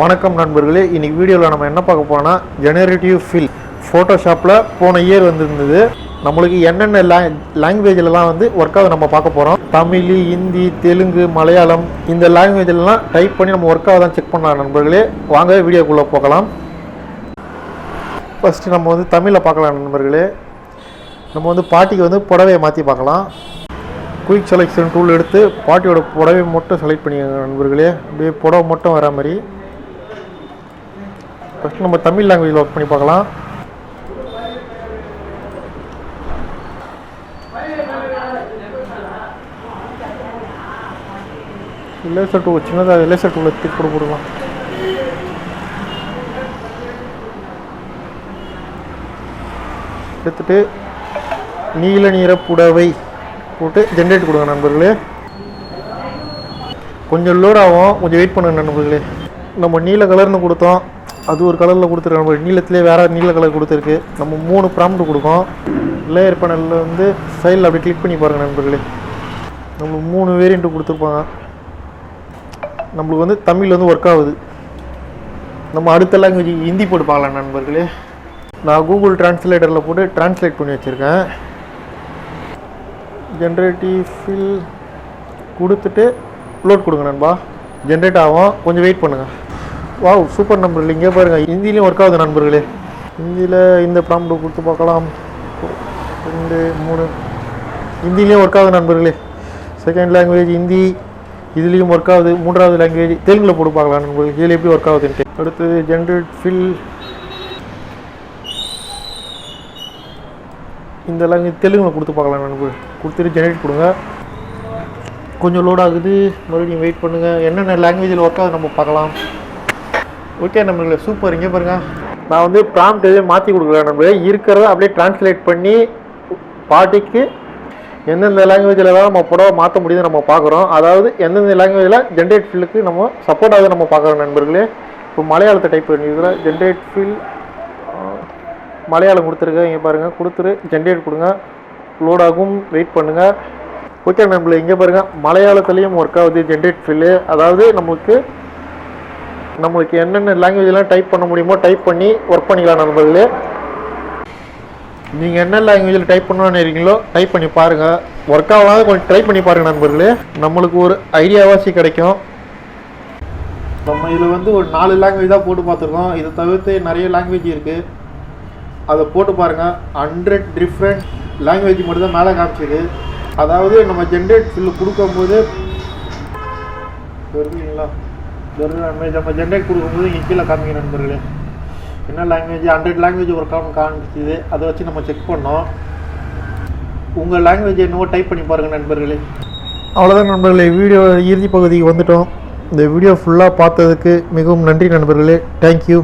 வணக்கம் நண்பர்களே. இன்னைக்கு வீடியோவில் நம்ம என்ன பார்க்க போறோம்னா ஜெனரேட்டிவ் ஃபில் ஃபோட்டோஷாப்பில் போன இயர் வந்துருந்தது. நம்மளுக்கு என்னென்ன லாங்குவேஜ்லலாம் வந்து ஒர்க் ஆகுது நம்ம பார்க்க போகிறோம் தமிழ் ஹிந்தி தெலுங்கு மலையாளம் இந்த லாங்குவேஜ்லாம் டைப் பண்ணி நம்ம ஒர்க் ஆகுதான் செக் பண்ணலாம் நண்பர்களே. வாங்க வீடியோக்குள்ளே போகலாம். ஃபஸ்ட்டு நம்ம வந்து தமிழில் பார்க்கலாம் நண்பர்களே. நம்ம வந்து பாட்டிக்கு வந்து புடவையை மாற்றி பார்க்கலாம். குயிக் செலெக்ஷன் டூல் எடுத்து பாட்டியோட புடவை மட்டும் செலக்ட் பண்ணிக்கோங்க நண்பர்களே. அப்படியே புடவை மட்டும் வரா மாதிரி. ஃபஸ்ட்டு நம்ம தமிழ் லாங்குவேஜில் ஒர்க் பண்ணி பார்க்கலாம். லேசர் டூ சின்னதாக லேசர் டூவில் தூக்கி போட்டு போடலாம். எடுத்துட்டு நீல நிற புடவை போட்டு ஜென்ரேட் கொடுங்க நண்பர்களே. கொஞ்சம் லோட் ஆகும். கொஞ்சம் வெயிட் பண்ணுங்க நண்பர்களே. நம்ம நீல கலர்னு கொடுத்தோம். அது ஒரு கலரில் கொடுத்துருக்கு நம்ம நீளத்திலே வேறு நீல கலர் கொடுத்துருக்கு. நம்ம மூணு ப்ராம்ப்ட் கொடுக்கோம். லேயர் பேனலில் வந்து சைடில் அப்படி கிளிக் பண்ணி பாருங்கள் நண்பர்களே. நம்மளுக்கு மூணு வேரியண்ட்டு கொடுத்துருப்பாங்க. நம்மளுக்கு வந்து தமிழ் வந்து ஒர்க் ஆகுது. நம்ம அடுத்த லாங்குவேஜ் ஹிந்தி போட்டு பார்க்கலாம் நண்பர்களே. நான் கூகுள் டிரான்ஸ்லேட்டரில் போட்டு டிரான்ஸ்லேட் பண்ணி வச்சுருக்கேன். ஜென்ரேட்டிவ் ஃபில் கொடுத்துட்டு லோட் கொடுங்க நண்பா. ஜென்ரேட் ஆகும். கொஞ்சம் வெயிட் பண்ணுங்கள் வாவ் சூப்பர் நம்பர் இங்கே பாருங்கள் ஹிந்திலையும் ஒர்க் ஆகுது நண்பர்களே. ஹிந்தியில் இந்த ப்ராம்ப்ட் கொடுத்து பார்க்கலாம். ரெண்டு மூணு. ஹிந்திலையும் ஒர்க் ஆகுது நண்பர்களே. Second language Hindi. இதுலேயும் ஒர்க் ஆகுது. மூன்றாவது லாங்குவேஜ் தெலுங்கில் போட்டு பார்க்கலாம் நண்பர்கள். இதில் எப்படி ஒர்க் ஆகுதுன்ட்டு அடுத்தது ஜென்ரேட் ஃபில் இந்த லாங்குவேஜ் தெலுங்கில் கொடுத்து பார்க்கலாம் நண்பர்கள். கொடுத்துட்டு ஜென்ரேட் கொடுங்க. கொஞ்சம் லோட் ஆகுது. மறுபடியும் வெயிட் பண்ணுங்கள் என்னென்ன லாங்குவேஜில் ஒர்க் ஆகுது நம்ம பார்க்கலாம். ஓகே நம்மளுக்கு சூப்பர் இங்கே பாருங்க. நான் வந்து ப்ராம்ப்ட் எதுவும் மாற்றி கொடுக்கல. நம்ம இருக்கிறத அப்படியே டிரான்ஸ்லேட் பண்ணி பாட்டிக்கு எந்தெந்த லாங்குவேஜில் தான் நம்ம புடவை மாற்ற முடியுது நம்ம பார்க்குறோம். அதாவது எந்தெந்த லாங்குவேஜில் ஜென்ரேட் ஃபீல்டுக்கு நம்ம சப்போர்ட் ஆகுது நம்ம பார்க்குறோம் நண்பர்களே. இப்போ மலையாளத்தை டைப் பண்ணிக்கிறதுல ஜென்ரேட் ஃபீல் மலையாளம் கொடுத்துருக்கேன் இங்கே பாருங்கள் கொடுத்துரு ஜென்ரேட் கொடுங்க. லோட் ஆகும் வெயிட் பண்ணுங்கள் ஓகே நம்மள இங்கே பாருங்கள் மலையாளத்துலேயும் ஒர்க் ஆகுது ஜென்ரேட் ஃபீல்டு அதாவது நமக்கு நம்மளுக்கு என்னென்ன லாங்குவேஜ்லாம் டைப் பண்ண முடியுமோ டைப் பண்ணி ஒர்க் பண்ணிக்கலாம் நண்பர்களே. நீங்கள் என்ன லாங்குவேஜில் டைப் பண்ணணும்னு இருக்கீங்களோ டைப் பண்ணி பாருங்கள் ஒர்க் ஆகாத கொஞ்சம் ட்ரை பண்ணி பாருங்கள் நண்பர்களே. நம்மளுக்கு ஒரு ஐடியாவாசி கிடைக்கும். நம்ம இதில் வந்து ஒரு நாலு லாங்குவேஜ் தான் போட்டு பார்த்துருக்கோம். இதை தவிர்த்து நிறைய லாங்குவேஜ் இருக்குது அதை போட்டு பாருங்கள் ஹண்ட்ரட் டிஃப்ரெண்ட் லாங்குவேஜ் மட்டும் தான் மேலே காமிச்சிது அதாவது நம்ம ஜென்ரேட் ஃபில்லு கொடுக்கும்போது தெரிஞ்சுங்களா நம்ம ஜென்ரேட் கொடுக்கும்போது இங்கே கீழே காமிக்க நண்பர்களே என்ன லாங்குவேஜ் ஹண்ட்ரட் லாங்குவேஜ் ஒர்க் ஆகும் காமிச்சிது அதை வச்சு நம்ம செக் பண்ணோம் உங்கள் லாங்குவேஜ் என்னவோ டைப் பண்ணி பாருங்கள் நண்பர்களே அவ்வளோதான் நண்பர்களே வீடியோ இறுதி பகுதிக்கு வந்துட்டோம். இந்த வீடியோ ஃபுல்லாக பார்த்ததுக்கு மிகவும் நன்றி நண்பர்களே. தேங்க்யூ